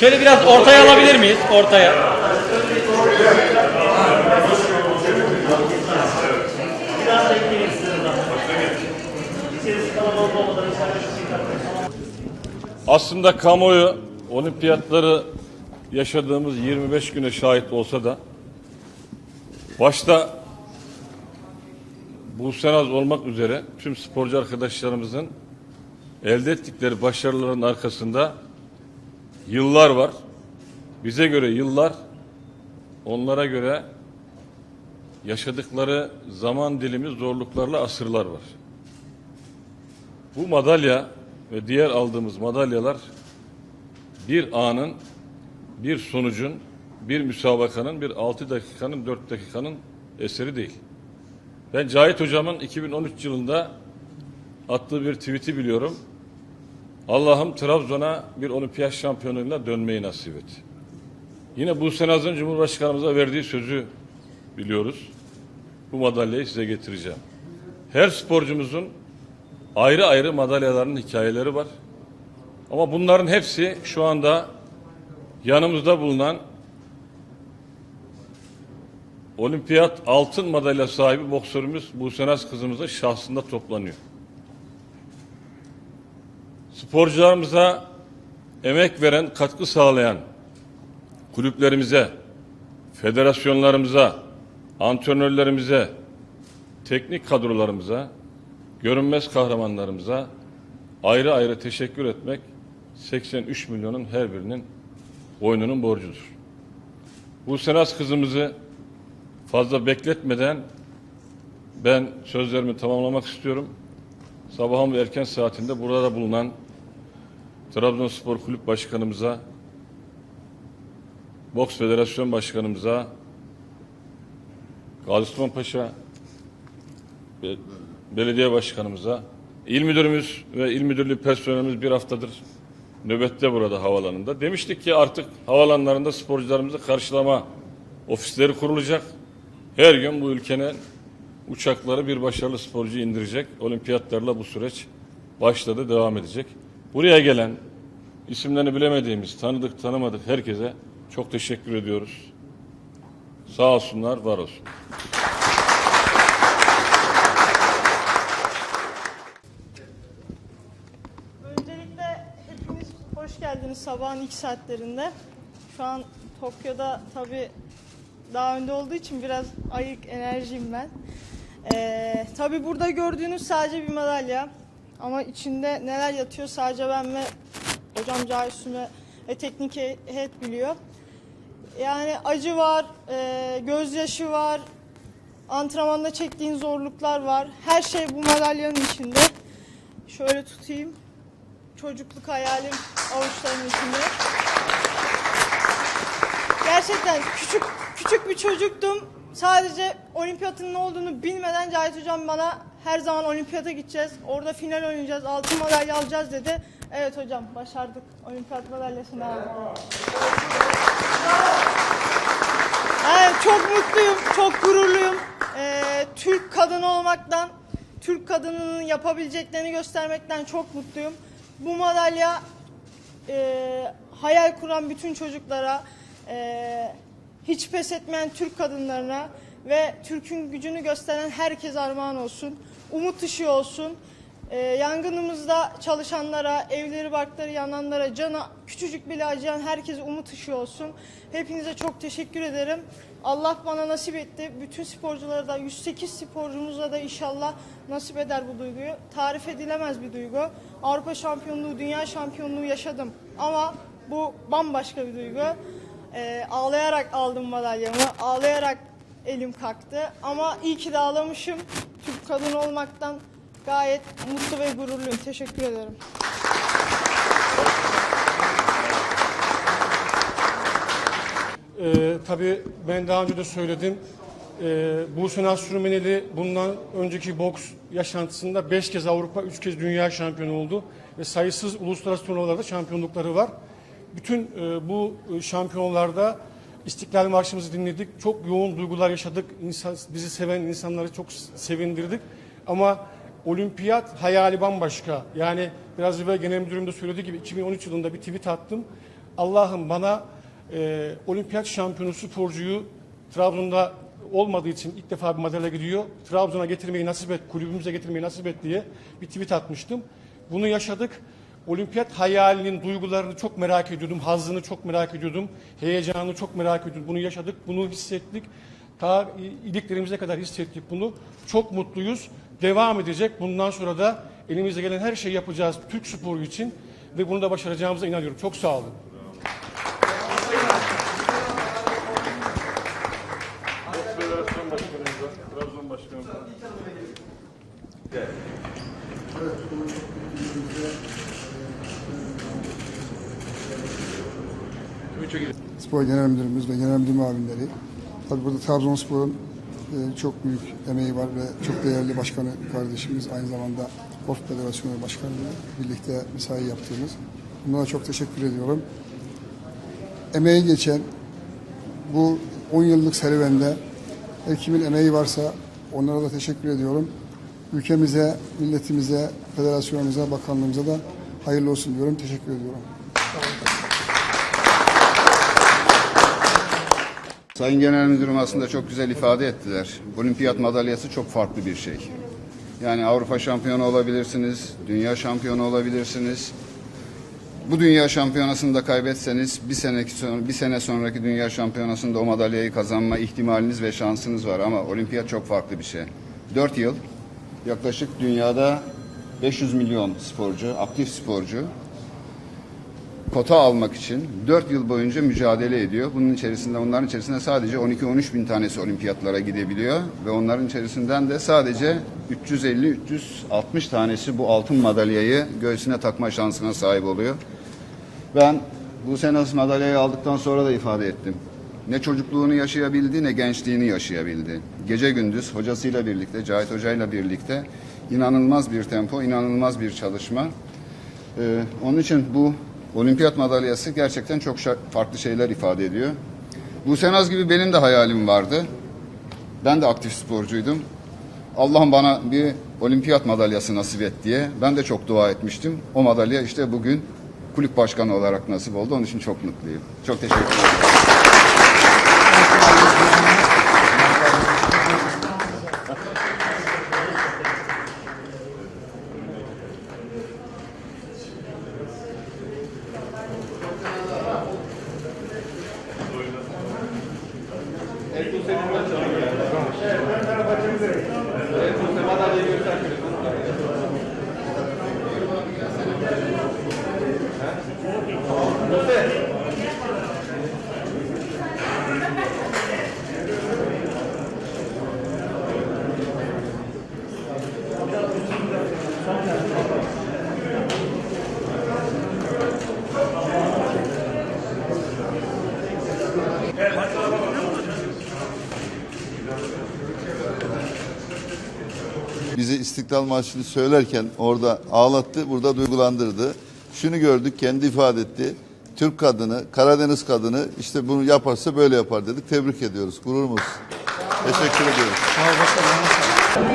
Şöyle biraz ortaya alabilir miyiz? Ortaya. Aslında kamuoyu olimpiyatları yaşadığımız 25 güne şahit olsa da başta bu Senaz olmak üzere tüm sporcu arkadaşlarımızın elde ettikleri başarıların arkasında yıllar var. Bize göre yıllar, onlara göre yaşadıkları zaman dilimi zorluklarla asırlar var. Bu madalya ve diğer aldığımız madalyalar bir anın, bir sonucun, bir müsabakanın, bir 6 dakikanın, 4 dakikanın eseri değil. Ben Cahit Hocam'ın 2013 yılında attığı bir tweet'i biliyorum. Allah'ım Trabzon'a bir olimpiyat şampiyonuyla dönmeyi nasip et. Yine bu Senaz'ın Cumhurbaşkanımıza verdiği sözü biliyoruz. Bu madalyayı size getireceğim. Her sporcumuzun ayrı ayrı madalyaların hikayeleri var. Ama bunların hepsi şu anda yanımızda bulunan olimpiyat altın madalya sahibi boksörümüz Buse Naz kızımızın şahsında toplanıyor. Sporcularımıza emek veren, katkı sağlayan kulüplerimize, federasyonlarımıza, antrenörlerimize, teknik kadrolarımıza, görünmez kahramanlarımıza ayrı ayrı teşekkür etmek 83 milyonun her birinin boynunun borcudur. Bu Senas kızımızı fazla bekletmeden ben sözlerimi tamamlamak istiyorum. Sabahın erken saatinde burada bulunan Trabzonspor Kulüp Başkanımıza, Boks Federasyon Başkanımıza, Gazi Osman Paşa, Be- belediye başkanımıza, il müdürümüz ve il müdürlüğü personelimiz bir haftadır nöbette burada havalanında. Demiştik ki artık havalanlarında sporcularımızı karşılama ofisleri kurulacak. Her gün bu ülkenin uçakları bir başarılı sporcu indirecek. Olimpiyatlarla bu süreç başladı, devam edecek. Buraya gelen isimlerini bilemediğimiz, tanıdık tanımadık herkese çok teşekkür ediyoruz. Sağ olsunlar, var olsun. Öncelikle hepiniz hoş geldiniz sabahın ilk saatlerinde. Şu an Tokyo'da tabii daha önde olduğu için biraz ayık enerjiyim ben. Ee, tabii burada gördüğünüz sadece bir madalya. Ama içinde neler yatıyor sadece ben ve hocam Cahit Süme ve teknik heyet biliyor. Yani acı var, e, gözyaşı var, antrenmanda çektiğin zorluklar var. Her şey bu madalyanın içinde. Şöyle tutayım çocukluk hayalim avuçlarımın içinde. Gerçekten küçük küçük bir çocuktum. Sadece olimpiyatın ne olduğunu bilmeden Cahit Hocam bana her zaman olimpiyata gideceğiz. Orada final oynayacağız. Altın madalya alacağız dedi. Evet hocam başardık. Olimpiyat madalyasını aldık. Evet, çok mutluyum, çok gururluyum. Ee, Türk kadını olmaktan, Türk kadınının yapabileceklerini göstermekten çok mutluyum. Bu madalya e, hayal kuran bütün çocuklara, e, hiç pes etmeyen Türk kadınlarına ve Türk'ün gücünü gösteren herkese armağan olsun. Umut ışığı olsun. E, yangınımızda çalışanlara, evleri barkları yananlara, cana küçücük bile acıyan herkese umut ışığı olsun. Hepinize çok teşekkür ederim. Allah bana nasip etti. Bütün sporculara da 108 sporcumuza da inşallah nasip eder bu duyguyu. Tarif edilemez bir duygu. Avrupa şampiyonluğu, dünya şampiyonluğu yaşadım. Ama bu bambaşka bir duygu. E, ağlayarak aldım madalyamı. Ağlayarak elim kalktı. Ama iyi ki de ağlamışım. Türk kadın olmaktan gayet mutlu ve gururluyum. Teşekkür ederim. Ee, tabii ben daha önce de söyledim. Ee, Buse Naz Sürmeneli bundan önceki boks yaşantısında 5 kez Avrupa, 3 kez dünya şampiyonu oldu. Ve sayısız uluslararası turnuvalarda şampiyonlukları var. Bütün e, bu e, şampiyonlarda İstiklal Marşımızı dinledik. Çok yoğun duygular yaşadık. İnsan, bizi seven insanları çok sevindirdik. Ama olimpiyat hayali bambaşka. Yani biraz evvel genel müdürüm söylediği gibi 2013 yılında bir tweet attım. Allah'ım bana e, olimpiyat şampiyonu sporcuyu Trabzon'da olmadığı için ilk defa bir madalya gidiyor. Trabzon'a getirmeyi nasip et, kulübümüze getirmeyi nasip et diye bir tweet atmıştım. Bunu yaşadık. Olimpiyat hayalinin duygularını çok merak ediyordum. Hazzını çok merak ediyordum. Heyecanını çok merak ediyordum. Bunu yaşadık, bunu hissettik. Ta iliklerimize kadar hissettik bunu. Çok mutluyuz. Devam edecek. Bundan sonra da elimize gelen her şeyi yapacağız Türk sporu için. Ve bunu da başaracağımıza inanıyorum. Çok sağ olun. Trabzon Spor Genel Müdürümüz ve Genel Müdür Muavinleri. Tabii burada Trabzonspor'un e, çok büyük emeği var ve çok değerli başkanı kardeşimiz aynı zamanda Golf Federasyonu Başkanı birlikte mesai yaptığımız. Bunlara çok teşekkür ediyorum. Emeği geçen bu 10 yıllık serüvende her kimin emeği varsa onlara da teşekkür ediyorum. Ülkemize, milletimize, federasyonumuza, bakanlığımıza da hayırlı olsun diyorum. Teşekkür ediyorum. Sayın Genel Müdürüm aslında çok güzel ifade ettiler. Olimpiyat madalyası çok farklı bir şey. Yani Avrupa şampiyonu olabilirsiniz, dünya şampiyonu olabilirsiniz. Bu dünya şampiyonasını da kaybetseniz bir seneki bir sene sonraki dünya şampiyonasında o madalyayı kazanma ihtimaliniz ve şansınız var ama olimpiyat çok farklı bir şey. 4 yıl yaklaşık dünyada 500 milyon sporcu, aktif sporcu kota almak için 4 yıl boyunca mücadele ediyor. Bunun içerisinde onların içerisinde sadece 12-13 bin tanesi olimpiyatlara gidebiliyor ve onların içerisinden de sadece 350-360 tanesi bu altın madalyayı göğsüne takma şansına sahip oluyor. Ben bu sene madalyayı aldıktan sonra da ifade ettim. Ne çocukluğunu yaşayabildi ne gençliğini yaşayabildi. Gece gündüz hocasıyla birlikte, Cahit Hoca'yla birlikte inanılmaz bir tempo, inanılmaz bir çalışma. Ee, onun için bu olimpiyat madalyası gerçekten çok farklı şeyler ifade ediyor. Bu Senaz gibi benim de hayalim vardı. Ben de aktif sporcuydum. Allah'ım bana bir olimpiyat madalyası nasip et diye ben de çok dua etmiştim. O madalya işte bugün kulüp başkanı olarak nasip oldu. Onun için çok mutluyum. Çok teşekkür ederim. Bizi İstiklal Marşı'nı söylerken orada ağlattı, burada duygulandırdı şunu gördük kendi ifade etti. Türk kadını, Karadeniz kadını işte bunu yaparsa böyle yapar dedik. Tebrik ediyoruz. Gururumuz. Teşekkür ediyoruz. Sağ ol